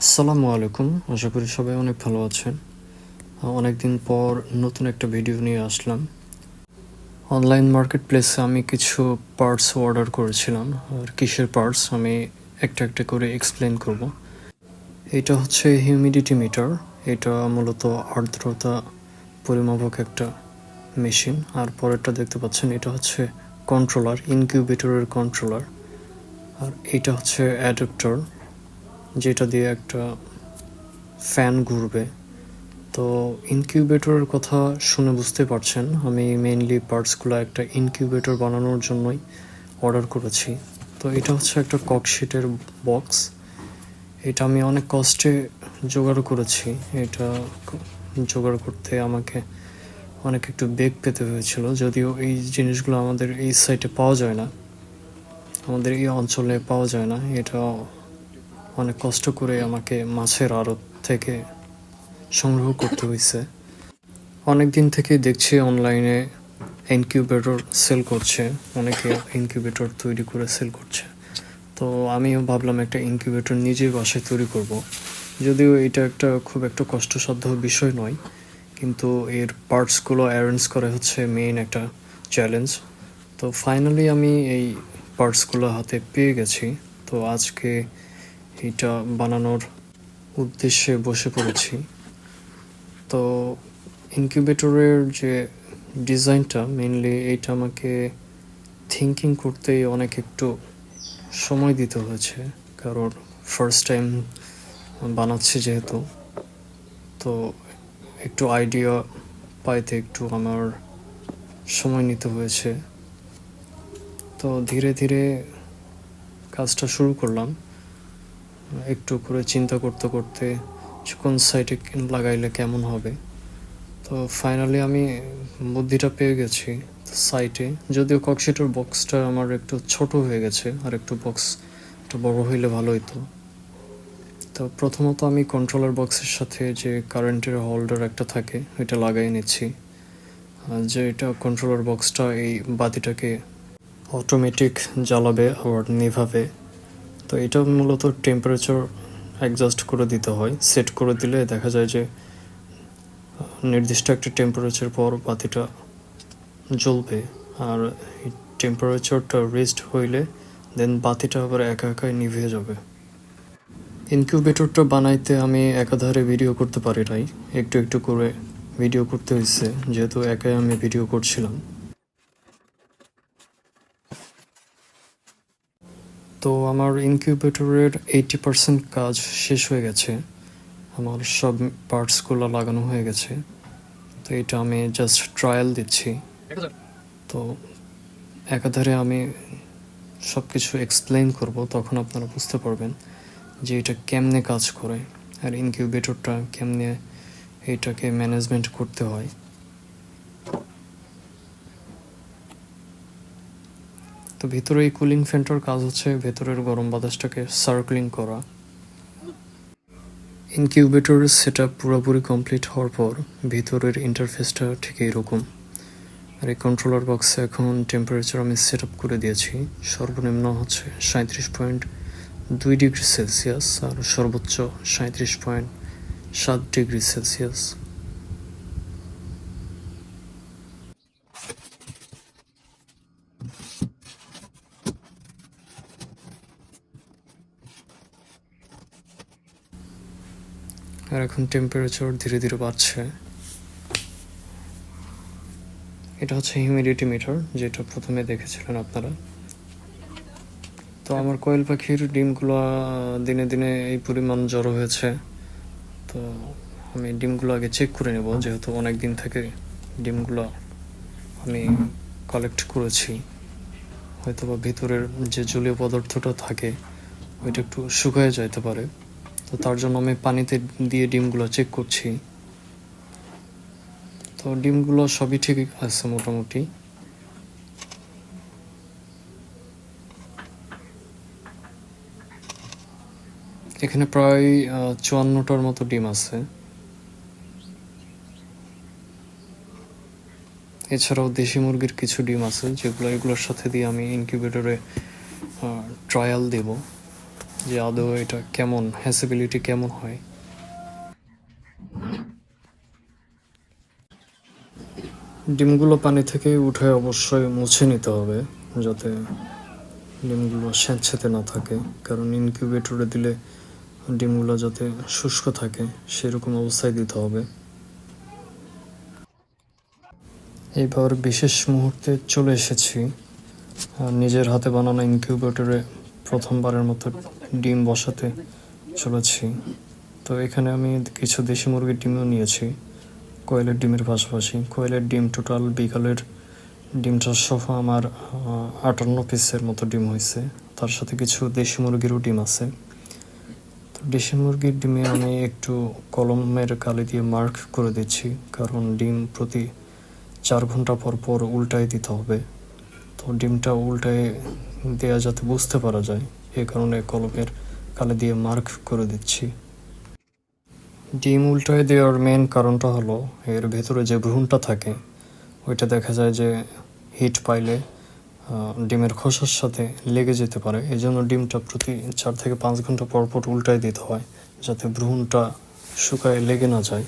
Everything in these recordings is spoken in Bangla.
আসসালামু আলাইকুম। আশা করি সবাই অনেক ভালো আছেন। অনেকদিন পর নতুন একটা ভিডিও নিয়ে আসলাম। অনলাইন মার্কেট প্লেসে আমি কিছু পার্টস অর্ডার করেছিলাম। আর কিসের পার্টস আমি একটা একটা করে এক্সপ্লেন করব। এটা হচ্ছে হিউমিডিটি মিটার এটা মূলত আর্দ্রতা পরিমাপক একটা মেশিন আর পরেরটা দেখতে পাচ্ছেন, এটা হচ্ছে কন্ট্রোলার ইনকিউবেটরের কন্ট্রোলার আর এটা হচ্ছে অ্যাডাপ্টার যেটা দিয়ে একটা ফ্যান ঘুরবে। তো ইনকিউবেটরের কথা শুনে বুঝতে পারছেন, আমি মেইনলি পার্টসগুলো একটা ইনকিউবেটর বানানোর জন্যই অর্ডার করেছি। তো এটা হচ্ছে একটা ককশিটের বক্স এটা আমি অনেক কষ্টে জোগাড় করেছি। এটা জোগাড় করতে আমাকে অনেক একটু বেগ পেতে হয়েছিল, যদিও এই জিনিসগুলো আমাদের এই সাইটে পাওয়া যায় না। আমাদের এই অঞ্চলে পাওয়া যায় না। এটা অনেক কষ্ট করে আমাকে মাছের আড়ত থেকে সংগ্রহ করতে হয়েছে অনেক দিন থেকে দেখছি অনলাইনে ইনকিউবেটর সেল করছে। অনেকে ইনকিউবেটর তৈরি করে সেল করছে। তো আমিও ভাবলাম একটা ইনকিউবেটর নিজেই বাসায় তৈরি করব। যদিও এটা একটা খুব একটা কষ্টসাধ্য বিষয় নয়, কিন্তু এর পার্টসগুলো অ্যারেঞ্জ করে হচ্ছে মেইন একটা চ্যালেঞ্জ তো ফাইনালি আমি এই পার্টসগুলো হাতে পেয়ে গেছি। তো আজকে এটা বানানোর উদ্দেশ্যে বসে পড়েছি। তো ইনকিউবেটরের যে ডিজাইনটা মেনলি এইটা আমাকে থিঙ্কিং করতেই অনেক একটু সময় দিতে হয়েছে। কারণ ফার্স্ট টাইম বানাচ্ছি যেহেতু, তো একটু আইডিয়া পাইতে একটু আমার সময় নিতে হয়েছে। তো ধীরে ধীরে কাজটা শুরু করলাম। একটু করে চিন্তা করতে করতে কোন সাইটে লাগাইলে কেমন হবে। তো ফাইনালি আমি বুদ্ধিটা পেয়ে গেছি সাইটে যদিও ককশিটের বক্সটা আমার একটু ছোট হয়ে গেছে আর একটু বক্স একটু বড় হইলে ভালো হতো তো প্রথমত আমি কন্ট্রোলার বক্সের সাথে যে কারেন্টের হোল্ডার একটা থাকে, এটা লাগাই নিচ্ছি। যে এটা কন্ট্রোলার বক্সটা এই বাতিটাকে অটোমেটিক জ্বালাবে আবার নিভাবে। তো এটা মূলত টেম্পারেচার অ্যাডজাস্ট করে দিতে হয়। সেট করে দিলে দেখা যায় যে, নির্দিষ্ট একটা টেম্পারেচার পর বাতিটা জ্বলবে। আর টেম্পারেচারটা রেস্ট হইলে দেন বাতিটা আবার একা একাই নিভে যাবে। ইনকিউবেটরটা বানাইতে আমি একাধারে ভিডিও করতে পারি নাই। একটু একটু করে ভিডিও করতে হয়েছে যেহেতু একাই আমি ভিডিও করছিলাম। তো আমার ইনকিউবেটরের এইটি পার্সেন্ট কাজ শেষ হয়ে গেছে। আমার সব পার্টসগুলো লাগানো হয়ে গেছে। তো এটা আমি জাস্ট ট্রায়াল দিচ্ছি। তো একাধারে আমি সব কিছু এক্সপ্লেন করব, তখন আপনারা বুঝতে পারবেন যে এটা কেমনে কাজ করে। আর ইনকিউবেটরটা কেমনে এটাকে ম্যানেজমেন্ট করতে হয়। তো ভিতরে এই কুলিং ফ্যানটার কাজ হচ্ছে, ভেতরের গরম বাতাসটাকে সার্কলিং করা। ইনকিউবেটরের সেট আপ পুরোপুরি কমপ্লিট হওয়ার পর ভেতরের ইন্টারফেসটা ঠিক এইরকম। আর এই কন্ট্রোলার বক্সে এখন টেম্পারেচার আমি সেট আপ করে দিয়েছি। সর্বনিম্ন হচ্ছে সাঁত্রিশ পয়েন্ট দুই ডিগ্রি সেলসিয়াস আর সর্বোচ্চ সাঁত্রিশ পয়েন্ট সাত ডিগ্রি সেলসিয়াস। আর এখন টেম্পারেচার ধীরে ধীরে বাড়ছে। এটা হচ্ছে হিউমিডিটি মিটার যেটা প্রথমে দেখেছিলেন আপনারা। তো আমার কোয়েল পাখির ডিমগুলো দিনে দিনে এই পরিমাণ জড়ো হয়েছে। তো আমি ডিমগুলো আগে চেক করে নেব, যেহেতু অনেক দিন থেকে ডিমগুলো আমি কালেক্ট করেছি। হয়তো বা ভিতরের যে জলীয় পদার্থটা থাকে, ওইটা একটু শুকায় যাইতে পারে। তো তার জন্য আমি পানিতে দিয়ে ডিমগুলো চেক করছি। তো ডিমগুলো সবই ঠিক আছে মোটামুটি। এখানে প্রায় চুয়ান্নটার মতো ডিম আছে। এছাড়াও দেশি মুরগির কিছু ডিম আছে যেগুলো এগুলোর সাথে দিয়ে আমি ইনকিউবেটরে ট্রায়াল দেব। যে আদৌ এটা কেমন হ্যাসিবিলিটি কেমন হয়? ডিমগুলো পানি থেকে উঠে অবশ্যই মুছে নিতে হবে, যাতে ডিমগুলো স্যাঁতসেঁতে না থাকে। কারণ ইনকিউবেটরে দিলে ডিমগুলো যাতে শুষ্ক থাকে, সেরকম অবস্থায় দিতে হবে। এবার বিশেষ মুহূর্তে চলে এসেছি নিজের হাতে বানানো ইনকিউবেটরে প্রথমবারের মতো ডিম বসাতে চলেছি। তো এখানে আমি কিছু দেশি মুরগির ডিমও নিয়েছি। কোয়েলের ডিমের পাশাপাশি। কোয়েলের ডিম টোটাল বিকালের ডিমটা সহ আমার আটান্ন পিসের মতো ডিম হয়েছে। তার সাথে কিছু দেশি মুরগিরও ডিম আছে। তো দেশি মুরগির ডিমে আমি একটু কলমের কালি দিয়ে মার্ক করে দিচ্ছি। কারণ ডিম প্রতি চার ঘণ্টা পর পর উল্টায় দিতে হবে। তো ডিমটা উল্টায় দেওয়া যাতে বুঝতে পারা যায়। এ কারণে কলমের কালি দিয়ে মার্ক করে দিচ্ছি। ডিম উল্টায় দেওয়ার মেন কারণটা হলো, এর ভেতরে যে ভ্রূণটা থাকে, ওইটা দেখা যায় যে হিট পাইলে ডিমের খোসার সাথে লেগে যেতে পারে। এই জন্য ডিমটা প্রতি চার থেকে পাঁচ ঘণ্টা পর পর উল্টায় দিতে হয়, যাতে ভ্রূণটা শুকায় লেগে না যায়।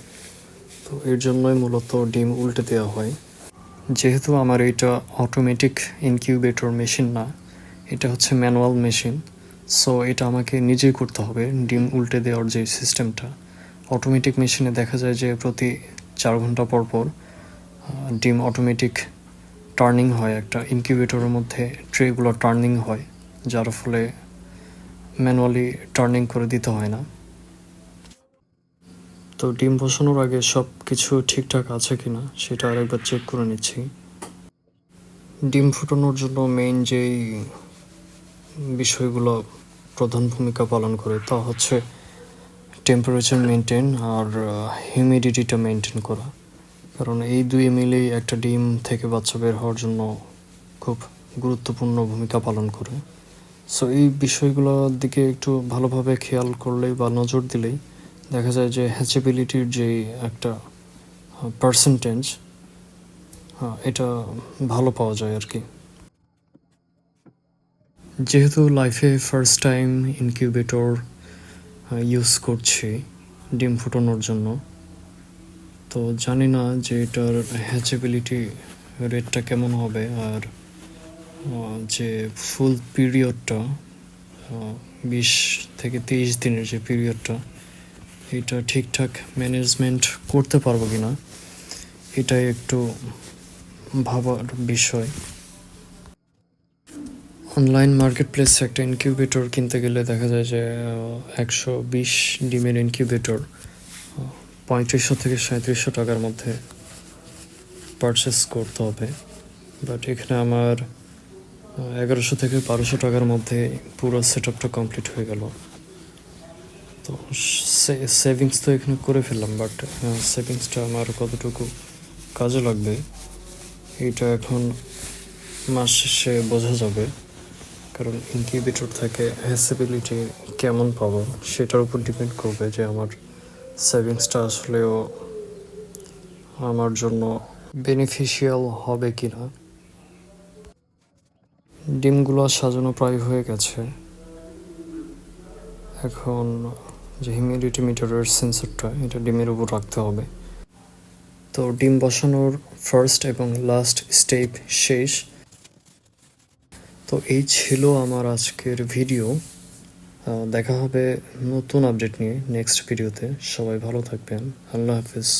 তো এর জন্যই মূলত ডিম উল্টে দেওয়া হয়। যেহেতু আমার এটা অটোমেটিক ইনকিউবেটর মেশিন না এটা হচ্ছে ম্যানুয়াল মেশিন। সো এটা আমাকে নিজেই করতে হবে, ডিম উল্টে দেওয়ার যে সিস্টেমটা। অটোমেটিক মেশিনে দেখা যায় যে প্রতি চার ঘণ্টা পর পর ডিম অটোমেটিক টার্নিং হয় একটা ইনকিউবেটরের মধ্যে, ট্রেগুলো টার্নিং হয়, যার ফলে ম্যানুয়ালি টার্নিং করে দিতে হয় না। তো ডিম বসানোর আগে সব কিছু ঠিকঠাক আছে কি না সেটা আরেকবার চেক করে নিচ্ছি। ডিম ফুটানোর জন্য মেইন যেই বিষয়গুলো প্রধান ভূমিকা পালন করে, তা হচ্ছে টেম্পারেচার মেনটেন আর হিউমিডিটিটা মেনটেন করা। কারণ এই দুই মিলেই একটা ডিম থেকে বাচ্চা বের হওয়ার জন্য খুব গুরুত্বপূর্ণ ভূমিকা পালন করে। সো এই বিষয়গুলোর দিকে একটু ভালোভাবে খেয়াল করলেই বা নজর দিলেই দেখা যায় যে হ্যাচেবিলিটির যে একটা পার্সেন্টেজ হ্যাঁ এটা ভালো পাওয়া যায় আর কি। যেহেতু লাইফে ফার্স্ট টাইম ইনকিউবেটর ইউজ করছি ডিম ফুটানোর জন্য, তো জানি না যে এটার হ্যাচেবিলিটি রেটটা কেমন হবে আর যে ফুল পিরিয়ডটা বিশ থেকে তেইশ দিনের যে পিরিয়ডটা এটা ঠিকঠাক ম্যানেজমেন্ট করতে পারব কি না এটাই একটু ভাবার বিষয়। অনলাইন মার্কেট প্লেসে একটা ইনকিউবেটর কিনতে গেলে দেখা যায় যে একশো বিশ ডিমের ইনকিউবেটর পঁয়ত্রিশশো থেকে সাঁত্রিশশো টাকার মধ্যে পারচেস করতে হবে। বাট এখানে আমার এগারোশো থেকে বারোশো টাকার মধ্যে পুরো সেট আপটা কমপ্লিট হয়ে গেল। তো সেভিংস তো এখানে করে ফেললাম বাট সেভিংসটা আমার কতটুকু কাজে লাগবে, এটা এখন মাস শেষে বোঝা যাবে। কারণ ইনকিউবেটর থেকে হ্যাসিবিলিটি কেমন পাবো সেটার উপর ডিপেন্ড করবে যে আমার সেভিংসটা আসলেও আমার জন্য বেনিফিশিয়াল হবে কি না ডিমগুলো সাজানো প্রায় হয়ে গেছে। এখন যে হিউমিডিটি মিটারের সেন্সরটা এটা ডিমের উপর রাখতে হবে। তো ডিম বসানোর ফার্স্ট এবং লাস্ট স্টেপ শেষ। তো এই ছিল আমার আজকের ভিডিও। দেখা হবে নতুন আপডেট নিয়ে নেক্সট ভিডিওতে সবাই ভালো থাকবেন। আল্লাহ হাফিজ।